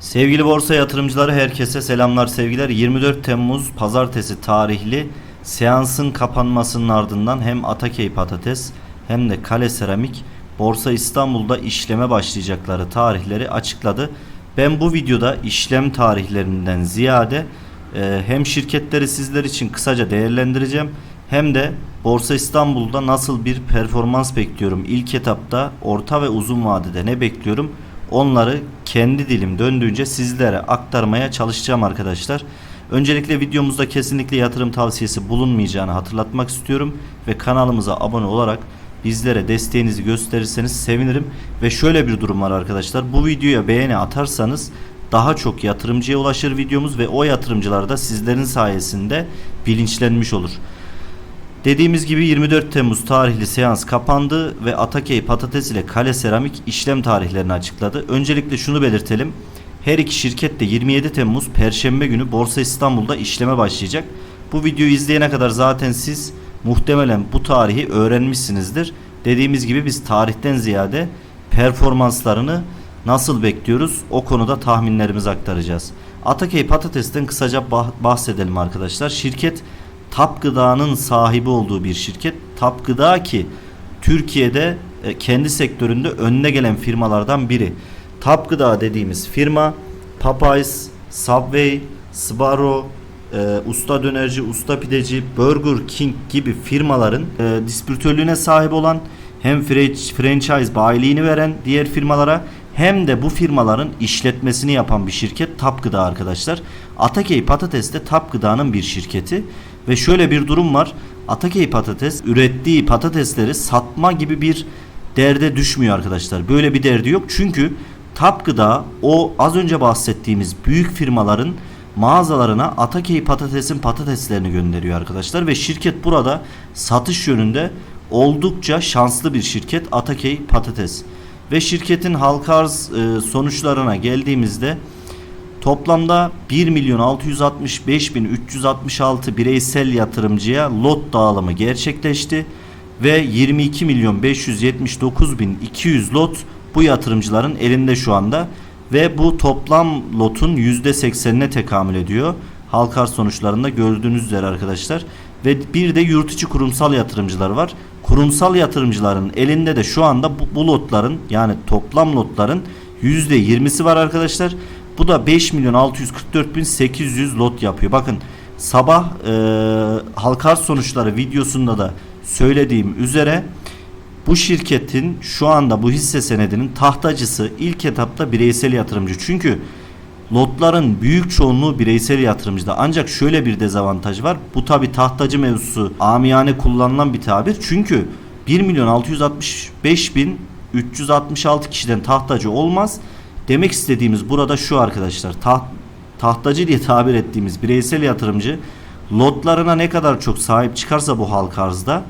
Sevgili borsa yatırımcıları herkese selamlar sevgiler. 24 Temmuz pazartesi tarihli seansın kapanmasının ardından hem Atakey Patates hem de Kale Seramik Borsa İstanbul'da işleme başlayacakları tarihleri açıkladı. Ben bu videoda işlem tarihlerinden ziyade e, hem şirketleri sizler için kısaca değerlendireceğim hem de Borsa İstanbul'da nasıl bir performans bekliyorum ilk etapta orta ve uzun vadede ne bekliyorum onları kendi dilim döndüğünce sizlere aktarmaya çalışacağım arkadaşlar. Öncelikle videomuzda kesinlikle yatırım tavsiyesi bulunmayacağını hatırlatmak istiyorum ve kanalımıza abone olarak bizlere desteğinizi gösterirseniz sevinirim. Ve şöyle bir durum var arkadaşlar. Bu videoya beğeni atarsanız daha çok yatırımcıya ulaşır videomuz ve o yatırımcılar da sizlerin sayesinde bilinçlenmiş olur. Dediğimiz gibi 24 Temmuz tarihli seans kapandı ve Atakey Patates ile Kale Seramik işlem tarihlerini açıkladı. Öncelikle şunu belirtelim. Her iki şirket de 27 Temmuz Perşembe günü Borsa İstanbul'da işleme başlayacak. Bu videoyu izleyene kadar zaten siz muhtemelen bu tarihi öğrenmişsinizdir. Dediğimiz gibi biz tarihten ziyade performanslarını nasıl bekliyoruz o konuda tahminlerimizi aktaracağız. Atakey Patates'ten kısaca bah- bahsedelim arkadaşlar. Şirket Tap Gıda'nın sahibi olduğu bir şirket. Tap Gıda ki Türkiye'de e, kendi sektöründe önüne gelen firmalardan biri. Tap Gıda dediğimiz firma Popeyes, Subway, Sbarro, e, Usta Dönerci, Usta Pideci, Burger King gibi firmaların e, distribütörlüğüne sahip olan hem franchise bayiliğini veren diğer firmalara hem de bu firmaların işletmesini yapan bir şirket Tap arkadaşlar. Atakey Patates de Tap Gıda'nın bir şirketi ve şöyle bir durum var. Atakey Patates ürettiği patatesleri satma gibi bir derde düşmüyor arkadaşlar. Böyle bir derdi yok. Çünkü Tap Gıda o az önce bahsettiğimiz büyük firmaların mağazalarına Atakey Patates'in patateslerini gönderiyor arkadaşlar ve şirket burada satış yönünde oldukça şanslı bir şirket Atakey Patates. Ve şirketin halka arz e, sonuçlarına geldiğimizde Toplamda 1 milyon 665 bin 366 bireysel yatırımcıya lot dağılımı gerçekleşti ve 22 milyon 579 bin 200 lot bu yatırımcıların elinde şu anda ve bu toplam lotun %80'ine tekamül ediyor. Halka arz sonuçlarında gördüğünüz üzere arkadaşlar ve bir de yurt içi kurumsal yatırımcılar var. Kurumsal yatırımcıların elinde de şu anda bu, bu lotların yani toplam lotların %20'si var arkadaşlar. Bu da 5 milyon 644 bin 800 lot yapıyor. Bakın sabah e, halka arz sonuçları videosunda da söylediğim üzere bu şirketin şu anda bu hisse senedinin tahtacısı ilk etapta bireysel yatırımcı. Çünkü lotların büyük çoğunluğu bireysel yatırımcıda. Ancak şöyle bir dezavantaj var. Bu tabi tahtacı mevzusu amiyane kullanılan bir tabir. Çünkü 1 milyon 665 bin 366 kişiden tahtacı olmaz. Demek istediğimiz burada şu arkadaşlar. Taht, tahtacı diye tabir ettiğimiz bireysel yatırımcı lotlarına ne kadar çok sahip çıkarsa bu halka arzda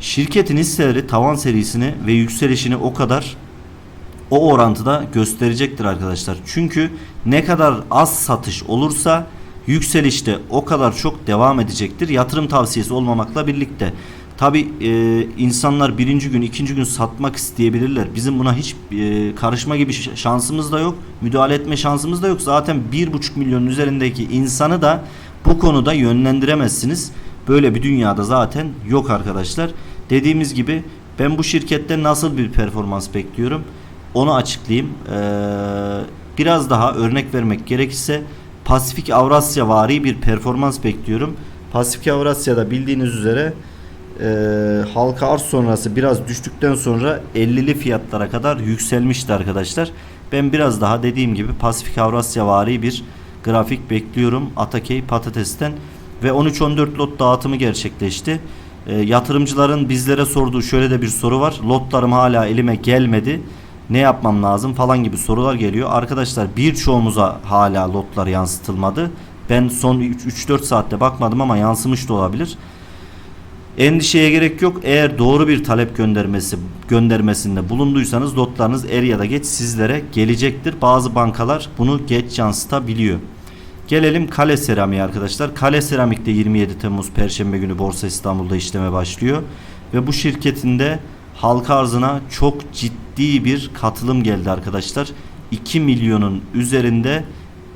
şirketin hisseleri tavan serisini ve yükselişini o kadar o orantıda gösterecektir arkadaşlar. Çünkü ne kadar az satış olursa yükselişte o kadar çok devam edecektir. Yatırım tavsiyesi olmamakla birlikte. Tabi e, insanlar birinci gün ikinci gün satmak isteyebilirler. Bizim buna hiç e, karışma gibi şansımız da yok. Müdahale etme şansımız da yok. Zaten bir buçuk milyonun üzerindeki insanı da bu konuda yönlendiremezsiniz. Böyle bir dünyada zaten yok arkadaşlar. Dediğimiz gibi ben bu şirkette nasıl bir performans bekliyorum onu açıklayayım. Ee, biraz daha örnek vermek gerekirse Pasifik Avrasya vari bir performans bekliyorum. Pasifik Avrasya'da bildiğiniz üzere halka arz sonrası biraz düştükten sonra 50'li fiyatlara kadar yükselmişti arkadaşlar. Ben biraz daha dediğim gibi Pasifik Avrasya vari bir grafik bekliyorum Atakey Patates'ten ve 13-14 lot dağıtımı gerçekleşti. E, yatırımcıların bizlere sorduğu şöyle de bir soru var. Lotlarım hala elime gelmedi. Ne yapmam lazım falan gibi sorular geliyor. Arkadaşlar birçoğumuza hala lotlar yansıtılmadı. Ben son 3-4 saatte bakmadım ama yansımış da olabilir. Endişeye gerek yok. Eğer doğru bir talep göndermesi göndermesinde bulunduysanız lotlarınız er ya da geç sizlere gelecektir. Bazı bankalar bunu geç yansıtabiliyor. Gelelim Kale Seramik'e arkadaşlar. Kale Seramik'te 27 Temmuz Perşembe günü Borsa İstanbul'da işleme başlıyor. Ve bu şirketinde halka arzına çok ciddi bir katılım geldi arkadaşlar. 2 milyonun üzerinde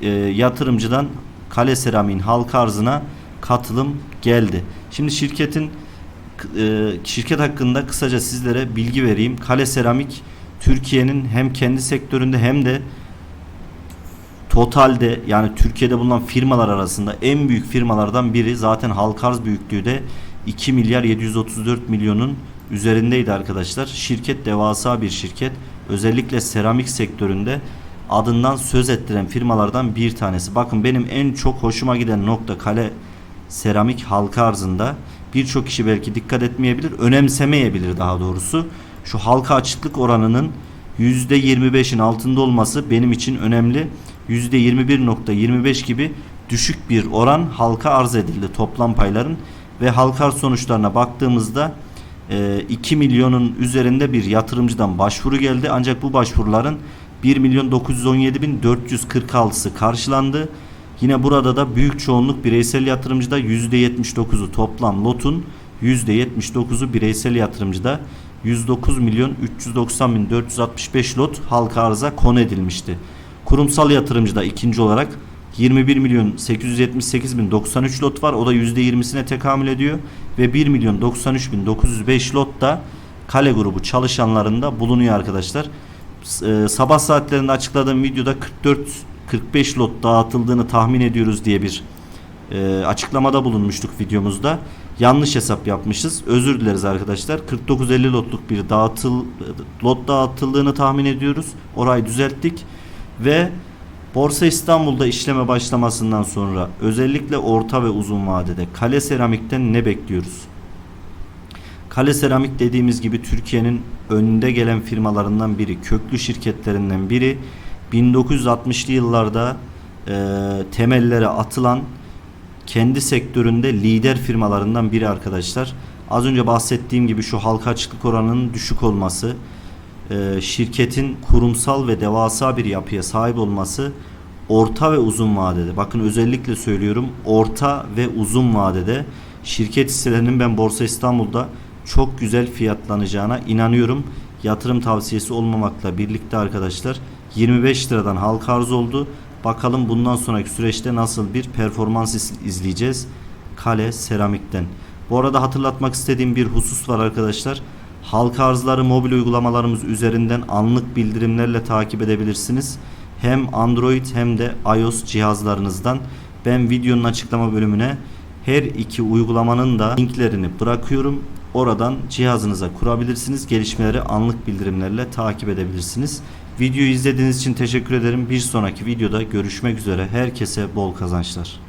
e, yatırımcıdan Kale Seramik'in halka arzına katılım geldi. Şimdi şirketin e, şirket hakkında kısaca sizlere bilgi vereyim. Kale Seramik Türkiye'nin hem kendi sektöründe hem de totalde yani Türkiye'de bulunan firmalar arasında en büyük firmalardan biri. Zaten halka arz büyüklüğü de 2 milyar 734 milyonun üzerindeydi arkadaşlar. Şirket devasa bir şirket. Özellikle seramik sektöründe adından söz ettiren firmalardan bir tanesi. Bakın benim en çok hoşuma giden nokta kale seramik halka arzında birçok kişi belki dikkat etmeyebilir, önemsemeyebilir daha doğrusu. Şu halka açıklık oranının %25'in altında olması benim için önemli. %21.25 gibi düşük bir oran halka arz edildi toplam payların ve halka arz sonuçlarına baktığımızda e, 2 milyonun üzerinde bir yatırımcıdan başvuru geldi. Ancak bu başvuruların 1 milyon 917 bin 446'sı karşılandı. Yine burada da büyük çoğunluk bireysel yatırımcıda %79'u toplam lotun %79'u bireysel yatırımcıda 109 milyon 390 bin 465 lot halka arıza konu edilmişti. Kurumsal yatırımcıda ikinci olarak 21 milyon 878 bin 93 lot var. O da %20'sine tekamül ediyor. Ve 1 milyon 93 bin 905 lot da kale grubu çalışanlarında bulunuyor arkadaşlar. E, sabah saatlerinde açıkladığım videoda 44-45 lot dağıtıldığını tahmin ediyoruz diye bir e, açıklamada bulunmuştuk videomuzda. Yanlış hesap yapmışız. Özür dileriz arkadaşlar. 49-50 lotluk bir dağıtıl lot dağıtıldığını tahmin ediyoruz. Orayı düzelttik ve Borsa İstanbul'da işleme başlamasından sonra özellikle orta ve uzun vadede kale seramikten ne bekliyoruz? Kale Seramik dediğimiz gibi Türkiye'nin önde gelen firmalarından biri, köklü şirketlerinden biri. 1960'lı yıllarda e, temellere atılan kendi sektöründe lider firmalarından biri arkadaşlar. Az önce bahsettiğim gibi şu halka açıklık oranının düşük olması, e, şirketin kurumsal ve devasa bir yapıya sahip olması orta ve uzun vadede bakın özellikle söylüyorum orta ve uzun vadede şirket hisselerinin ben Borsa İstanbul'da çok güzel fiyatlanacağına inanıyorum. Yatırım tavsiyesi olmamakla birlikte arkadaşlar 25 liradan halka arz oldu. Bakalım bundan sonraki süreçte nasıl bir performans iz- izleyeceğiz. Kale Seramik'ten. Bu arada hatırlatmak istediğim bir husus var arkadaşlar. Halka arzları mobil uygulamalarımız üzerinden anlık bildirimlerle takip edebilirsiniz. Hem Android hem de iOS cihazlarınızdan. Ben videonun açıklama bölümüne her iki uygulamanın da linklerini bırakıyorum. Oradan cihazınıza kurabilirsiniz. Gelişmeleri anlık bildirimlerle takip edebilirsiniz. Videoyu izlediğiniz için teşekkür ederim. Bir sonraki videoda görüşmek üzere. Herkese bol kazançlar.